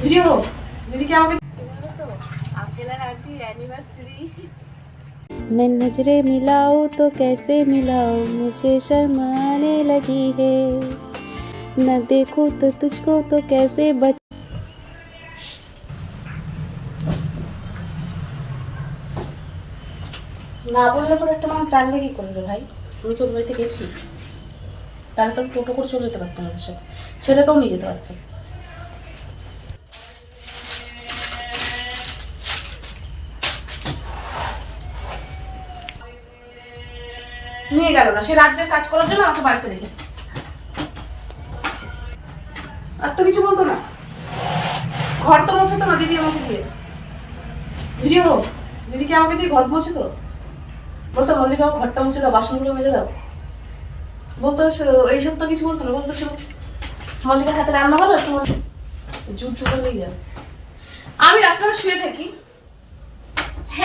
Video দিদিকে আমাকে তো আঙ্কেল আর আন্টির অ্যানিভার্সারি मैं नजरे मिलाऊं तो कैसे मिलाऊं मुझे शर्म आने लगी है न देखूं तो तुझको तो कैसे बच না বললে পরে একটা মানুষ জানবে কি করে রে ভাই আমি কি ওর বাড়িতে গেছি তাহলে তো আমি টোটো করে চলে যেতে পারতাম ওদের সাথে ছেলেকেও নিয়ে যেতে পারতাম নিয়ে গেল না। সে রাজ্যের কাজ করার জন্য আমাকে বাড়িতে রেখে আর তো কিছু বলতো না। ঘর তো মোছে তো না, দিদি আমাকে দিয়ে। ভিডিও দিদিকে আমাকে দিয়ে ঘর মোছে তো? বলতো মল্লিকা আমার ঘরটা মুছে দাও, বাসনগুলো মেজে দাও। বলতো এইসব তো কিছু বলতো না। বলতো, সে মল্লিকার হাতে রান্না হলো, একটু যুদ্ধ করলেই যাবে আমি রাত্রে শুয়ে থাকি।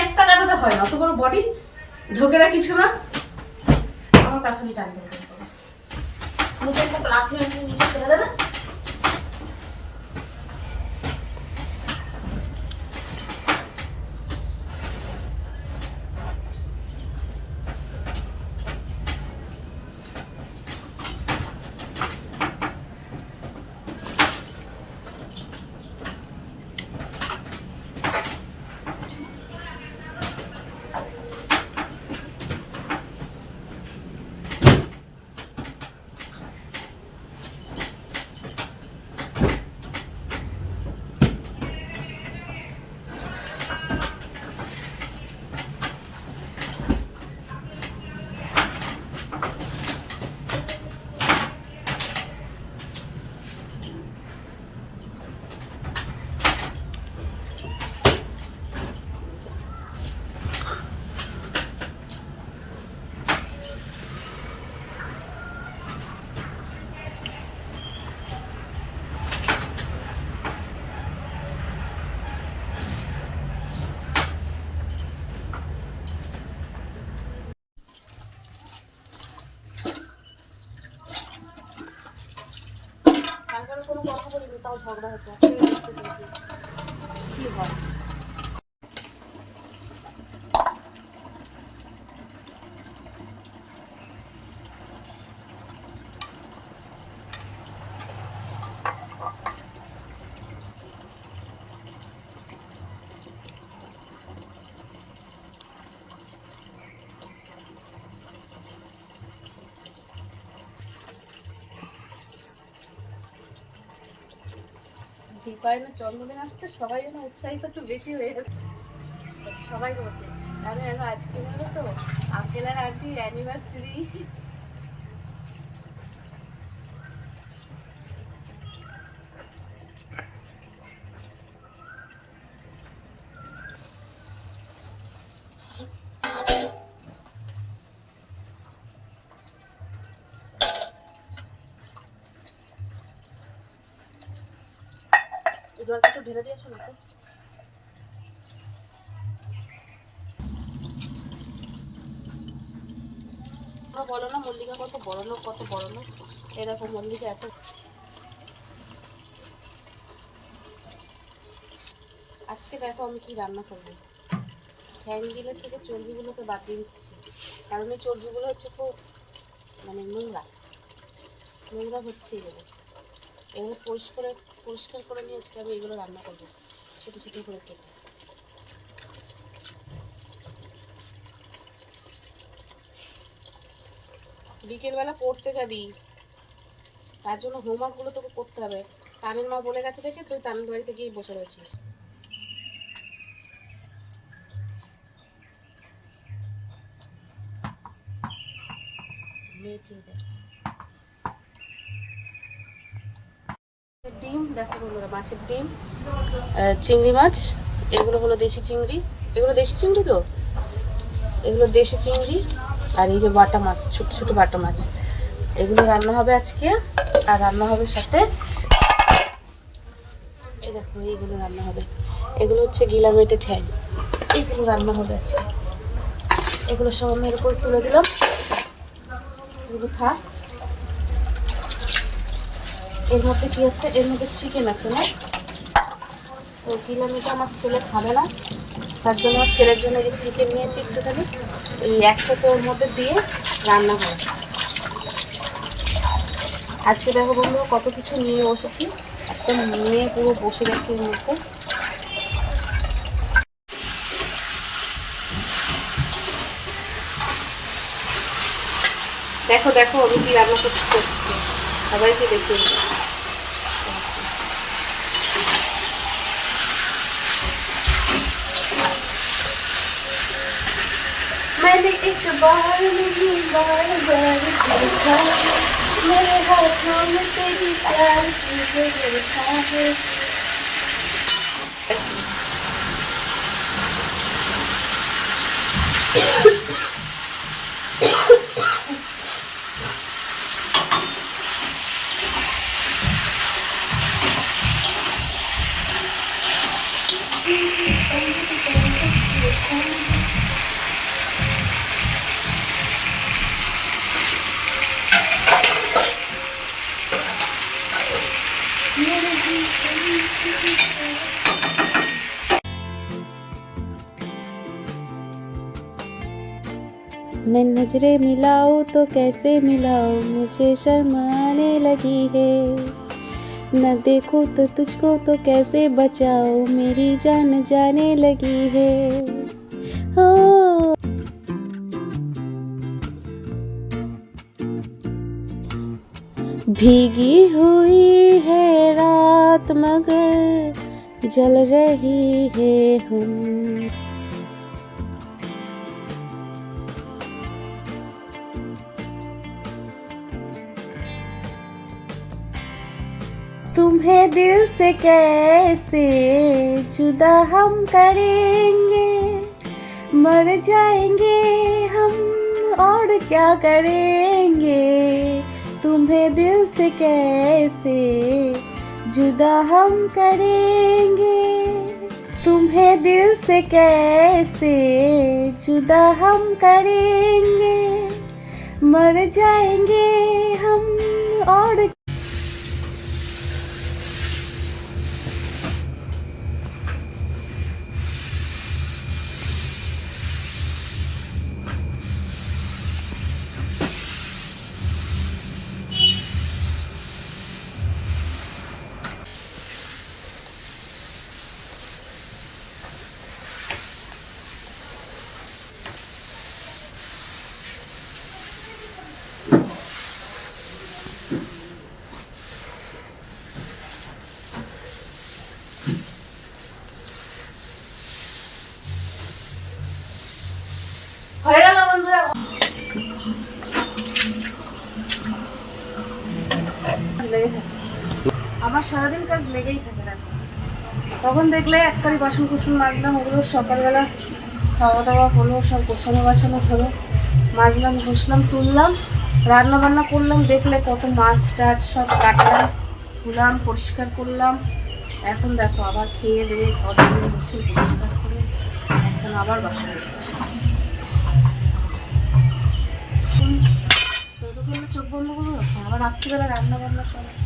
একটা কাঁথাতে হয় না, অত বড় বডি ঢোকে না কিছু না। আমার কাঁথা দিয়ে টানতে হবে মুখের একটা লাফিয়ে নিচে ফেলে দেবে? তারপরে কোনো কথা বলিনি তাও ঝগড়া হচ্ছে আজকে দেখতে চাই কি- কি হয় দীপায়নের জন্মদিন আসছে, সবাই যেন উৎসাহিত একটু বেশি হয়ে যাচ্ছে সবাই বলছে আমি আজকে হলো তো আঙ্কেল আর আন্টি অ্যানিভার্সারি জলটা একটু ঢেলে দিয়েছ না বলো না, মল্লিকা কত বড় লোক, কত বড় লোক? দেখো, মল্লিকা এত আজকে দেখো আমি কি রান্না করব। ঠ্যাং থেকে চর্বিগুলোকে বাদ দিয়ে দিচ্ছি। কারণ এই চর্বিগুলো হচ্ছে খুব মানে নোংরা। নোংরা ভর্তি গেলে এগুলো পরিষ্কার পরিষ্কার করে নিয়ে আজকে আমি এগুলো রান্না করব। ছোটো ছোটো করে কেটে। বিকেলবেলা পড়তে যাবি। তার জন্য হোমওয়ার্কগুলো তোকে করতে হবে। তানের মা বলে গেছে দেখে, তুই তানের বাড়িতে গিয়ে বসে রয়েছিস। মেয়েটি দেখ। ডিম, দেখো বন্ধুরা, মাছের ডিম চিংড়ি মাছ, এগুলো হলো দেশি চিংড়ি। এগুলো দেশি চিংড়ি তো? এগুলো দেশি চিংড়ি, আর এই যে বাটা মাছ, ছোট ছোট বাটা মাছ। এগুলো রান্না হবে আজকে, আর রান্না হবে সাথে, এই দেখো, এইগুলো রান্না হবে। এগুলো হচ্ছে গিলামেটে ঠ্যাং এগুলো রান্না হবে আজকে। এগুলো সব আমি এর উপর তুলে দিলাম। এগুলো থাক। এর মধ্যে কি আছে? এর মধ্যে চিকেন আছে না? তো কিলোমিটার আমার ছেলে খাবে না। তার জন্য আমার ছেলের জন্য এই চিকেন নিয়েছি একটুখানি। এই একসাথে ওর মধ্যে দিয়ে রান্না করে আজকে দেখো বন্ধু কত কিছু নিয়ে বসেছি। একদম নিয়ে পুরো বসে গেছি এর মধ্যে। দেখো দেখো কি রান্না আজকে। সবাইকে দেখিয়ে मैंने एक बार नहीं बार बार देखा मेरे हाथों में तेरी प्यार की जो लिखा है मैं नज़रें मिलाऊं तो कैसे मिलाऊं? मुझे शर्माने लगी है। न देखो तो तुझको तो कैसे बचाओ मेरी जान जाने लगी है। ओ। भीगी हुई है रात मगर जल रही है हम। तुम्हें दिल से कैसे जुदा हम करेंगे? मर जाएँगे हम और क्या करेंगे? तुम्हें दिल से कैसे जुदा हम करेंगे? तुम्हें दिल से कैसे जुदा हम करेंगे? मर जाएँगे हम और তখন দেখলে এক কারি বাসন কুসন মাজলাম, ওগুলো সকালবেলা খাওয়া দাওয়া হলো, সব গোছানো বাছানো হলো। মাজলাম, ঘষলাম, তুললাম রান্না বান্না করলাম, দেখলে কত মাছ টাছ সব কাটলাম, ধুলাম, পরিষ্কার করলাম। এখন দেখো, আবার খেয়ে দিয়ে ঘর দিয়ে হচ্ছে পরিষ্কার করে এখন আবার বাসন বসেছি। চোখ বন্ধ করব? আবার রাত্রিবেলা রান্না বান্না সব আছে।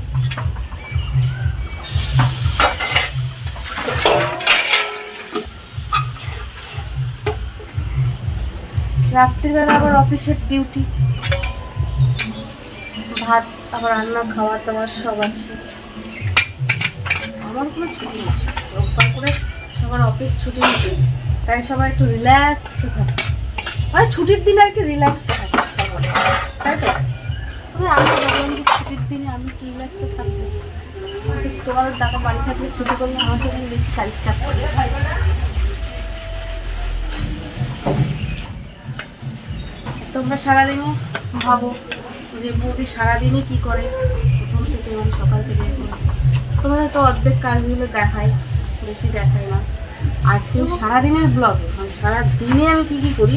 রাত্রিবেলা আবার অফিসের ডিউটি ভাত, আবার রান্না খাওয়া দাওয়ার সব আছে। আমার কোনো ছুটি নেই। রোববার করে সবার অফিস ছুটি নিতে তাই সবাই একটু রিল্যাক্সে থাকে। মানে ছুটির দিনে আর কি রিল্যাক্সে থাকে। তাই তো? তবে ছুটির দিনে আমি একটু রিল্যাক্সে থাকব। তোমার টাকা বাড়ি থাকলে ছুটি করলে আমাকে অনেক বেশি কাজ চাপ করে। তোমরা সারাদিনে ভাবো যে বৌদি সারাদিনই কি করে? প্রথম থেকে মানে সকাল থেকে তোমাদের তো অর্ধেক কাজগুলো দেখায় বেশি দেখায় না। আজকে আমি সারাদিনের ব্লগে মানে সারাদিনে আমি কী কী করি,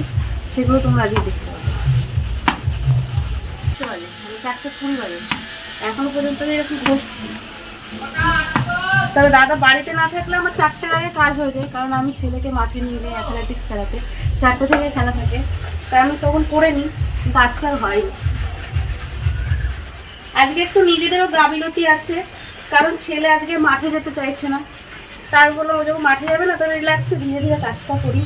সেগুলো তোমরা আজকে দেখতে পাবে। চারটে এখনও পর্যন্ত আমি বসছি। তবে দাদা বাড়িতে না থাকলে আমার চারটের আগে কাজ হয়ে যায়, কারণ আমি ছেলেকে মাঠে নিয়ে যাই অ্যাথলেটিক্স খেলাতে। চারটে থেকে খেলা থাকে। তাই আমি তখন করে নিই কিন্তু হয় আজকে একটু নিজেদেরও গাফিলতি আছে, কারণ ছেলে আজকে মাঠে যেতে চাইছে না। তার বলো যখন মাঠে যাবে না তো রিল্যাক্সে ধীরে ধীরে কাজটা করি।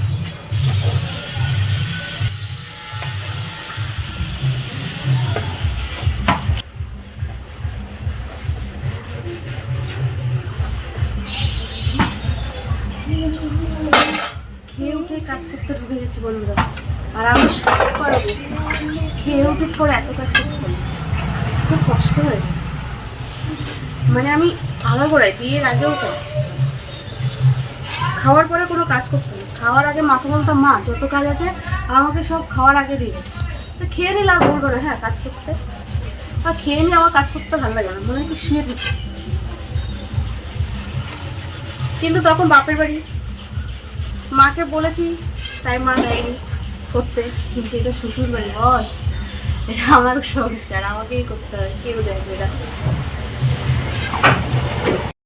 উঠে কাজ করতে ঢুকে গেছি বন্ধুরা। আর আমি সব খেয়ে উঠে পরে এত কাজ করতে পারি। খুব কষ্ট হয়েছে মানে আমি আলাগোড়াই বিয়ের আগেও তো। খাওয়ার পরে কোনো কাজ করতে না। খাওয়ার আগে মাথা বলতাম মা, যত কাজ আছে, আমাকে সব খাওয়ার আগে দিবে তো খেয়ে নিলে আর বলব না হ্যাঁ কাজ করতে। আর খেয়ে নিয়ে আমার কাজ করতে ভালো লাগে না, মনে হয় কি শুয়ে কিন্তু তখন বাপের বাড়ি মাকে বলেছি, তাই মা দেয়নি করতে। কিন্তু এটা শ্বশুর বাড়ি বস এটা আমার সংসার আমাকেই করতে হয়, কেউ দেয় এটা